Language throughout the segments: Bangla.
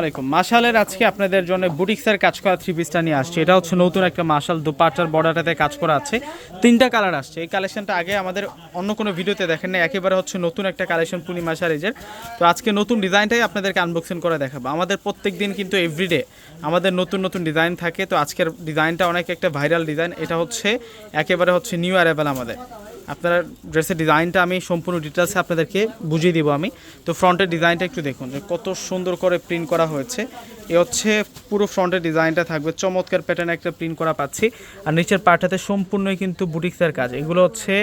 আলাইকুম। মাশালের আজকে আপনাদের জন্য বুটিক্সের কাজ করা থ্রি পিসটা নিয়ে আসছে। এটা হচ্ছে নতুন একটা মাশাল দুপাটার বর্ডারটাতে কাজ করা আছে। তিনটা কালার আসছে। এই কালেকশনটা আগে আমাদের অন্য কোনো ভিডিওতে দেখেন না একেবারে হচ্ছে নতুন একটা কালেকশন পূর্ণিমা সারিজের তো আজকে নতুন ডিজাইনটাই আপনাদেরকে আনবক্সিং করে দেখাবো। আমাদের প্রত্যেক দিন কিন্তু এভরিডে আমাদের নতুন নতুন ডিজাইন থাকে। তো আজকের ডিজাইনটা অনেক একটা ভাইরাল ডিজাইন। এটা হচ্ছে একেবারে হচ্ছে নিউ অ্যারাইভেল আমাদের। আপনারা ড্রেসের ডিজাইনটা আমি সম্পূর্ণ ডিটেলসে আপনাদেরকে বুঝিয়ে দিব আমি। তো ফ্রন্টের ডিজাইনটা একটু দেখুন, যে কত সুন্দর করে প্রিন্ট করা হয়েছে। এ হচ্ছে পুরো ফ্রন্টের ডিজাইনটা থাকবে। চমৎকার প্যাটার্ন একটা প্রিন্ট করা পাচ্ছি। আর নিচের পার্টটাতে সম্পূর্ণই কিন্তু বুটিক্সের কাজ। এগুলো হচ্ছে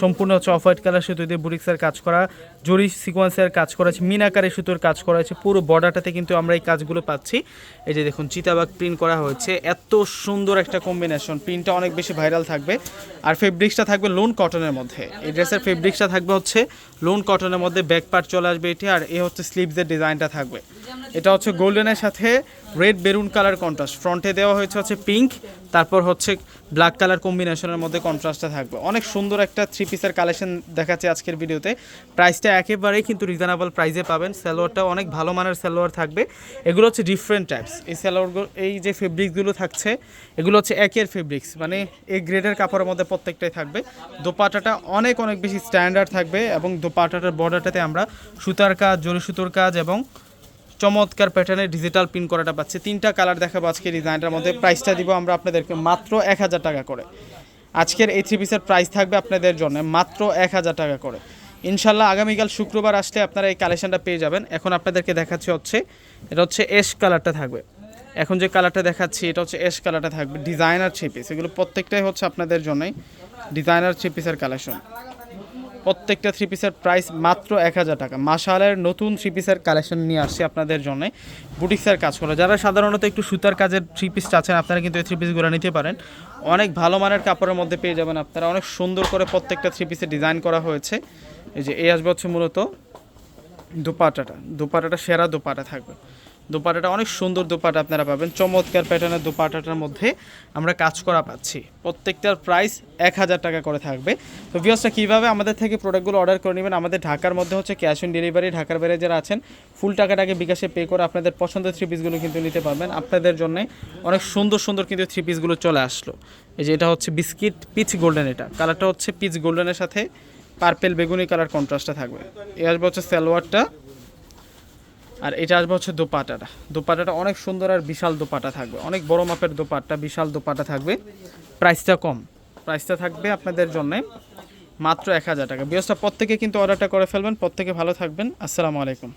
সম্পূর্ণ হচ্ছে অফ হোয়াইট কালার সুতো দিয়ে বুটিক্সের কাজ করা, জরি সিকোয়েন্সের কাজ করা আছে মিনাকারে সুতোর কাজ করা আছে পুরো বর্ডারটাতে কিন্তু আমরা এই কাজগুলো পাচ্ছি। এই যে দেখুন চিতাবাগ প্রিন্ট করা হয়েছে। এত সুন্দর একটা কম্বিনেশন প্রিন্টটা অনেক বেশি ভাইরাল থাকবে। আর ফেব্রিক্সটা থাকবে লোন কটনের মধ্যে। এই ড্রেসের ফেব্রিক্সটা থাকবে হচ্ছে লোন কটনের মধ্যে ব্যাক পার্ট চলে আসবে এটি। আর এ হচ্ছে স্লিভসের ডিজাইনটা থাকবে। এটা হচ্ছে গোল্ডেনের সাথে রেড বেরুন কালার কন্ট্রাস্ট। ফ্রন্টে দেওয়া হয়েছে হচ্ছে পিঙ্ক, তারপর হচ্ছে ব্ল্যাক কালার কম্বিনেশনের মধ্যে কন্ট্রাস্টটা থাকবে। অনেক সুন্দর একটা থ্রি পিসের কালেকশন দেখাচ্ছে আজকের ভিডিওতে। প্রাইসটা একেবারেই কিন্তু রিজনেবল প্রাইসে পাবেন। সালোয়ারটা অনেক ভালো মানের সালোয়ার থাকবে। এগুলো হচ্ছে ডিফারেন্ট টাইপস এই সালোয়ারগুলো এই যে ফেব্রিক্সগুলো থাকছে, এগুলো হচ্ছে একের ফেব্রিক্স মানে এই গ্রেডের কাপড়ের মধ্যে প্রত্যেকটাই থাকবে। দোপাটাটা অনেক অনেক বেশি স্ট্যান্ডার্ড থাকবে এবং দোপাটাটার বর্ডারটাতে আমরা সুতার কাজ জরি সুতোর কাজ এবং চমৎকার প্যাটার্নের ডিজিটাল প্রিন্ট করাটা পাচ্ছে। তিনটা কালার দেখাবো আজকে ডিজাইনটার মধ্যে। প্রাইসটা দিব আমরা আপনাদেরকে মাত্র এক হাজার টাকা করে। আজকের এই থ্রি পিসের প্রাইস থাকবে আপনাদের জন্য মাত্র এক হাজার টাকা করে। ইনশাল্লাহ আগামীকাল শুক্রবার আসলে আপনারা এই কালেকশনটা পেয়ে যাবেন। এখন আপনাদেরকে দেখাচ্ছি হচ্ছে, এটা হচ্ছে এস কালারটা থাকবে। এখন যে কালারটা দেখাচ্ছি, এটা হচ্ছে এস কালারটা থাকবে। ডিজাইনার থ্রি পিস এগুলো প্রত্যেকটাই হচ্ছে আপনাদের জন্যই ডিজাইনার থ্রি পিসের কালেকশন প্রত্যেকটা থ্রি পিসের প্রাইস মাত্র এক হাজার টাকা। মাসালের নতুন থ্রি পিসের কালেকশন নিয়ে আসছি আপনাদের জন্য। বুটিক্সের কাজ করা। যারা সাধারণত একটু সুতার কাজের থ্রি পিস চাচ্ছেন, আপনারা কিন্তু এই থ্রি পিসগুলো নিতে পারেন। অনেক ভালো মানের কাপড়ের মধ্যে পেয়ে যাবেন আপনারা। অনেক সুন্দর করে প্রত্যেকটা থ্রি পিসে ডিজাইন করা হয়েছে। এই যে এই আসবে হচ্ছে মূলত দুপাটাটা। দুপাটাটা সেরা দুপাটা থাকবে। দুপাটাটা, অনেক সুন্দর দুপাটা আপনারা পাবেন। চমৎকার প্যাটার্নের দুপাটাটার মধ্যে আমরা কাজ করা পাচ্ছি। প্রত্যেকটার প্রাইস এক হাজার টাকা করে থাকবে। তো ভিওসটা কীভাবে আমাদের থেকে প্রোডাক্টগুলো অর্ডার করে নেবেন? আমাদের ঢাকার মধ্যে হচ্ছে ক্যাশ অন ডেলিভারি ঢাকার বাইরে যারা আছেন ফুল টাকাটাকে বিকাশে পে করে আপনাদের পছন্দের থ্রি পিসগুলো কিন্তু নিতে পারবেন। আপনাদের জন্য অনেক সুন্দর সুন্দর কিন্তু থ্রি পিসগুলো চলে আসলো। এই যে এটা হচ্ছে বিস্কিট পিচ গোল্ডেন এটা। কালারটা হচ্ছে পিচ গোল্ডেনের সাথে পার্পেল বেগুনি কালার কন্ট্রাস্টটা থাকবে। এ আসবে হচ্ছে সালোয়ারটা আর এটা আসবে হচ্ছে দোপাটাটা। দোপাটাটা অনেক সুন্দর আর বিশাল দোপাটা থাকবে। অনেক বড় মাপের দোপাট্টা, বিশাল দোপাটা থাকবে। প্রাইসটা কম। প্রাইসটা থাকবে আপনাদের জন্যে মাত্র এক হাজার টাকা। পর প্রত্যেকে কিন্তু অর্ডারটা করে ফেলবেন। প্রত্যেকে ভালো থাকবেন। আসসালামু আলাইকুম।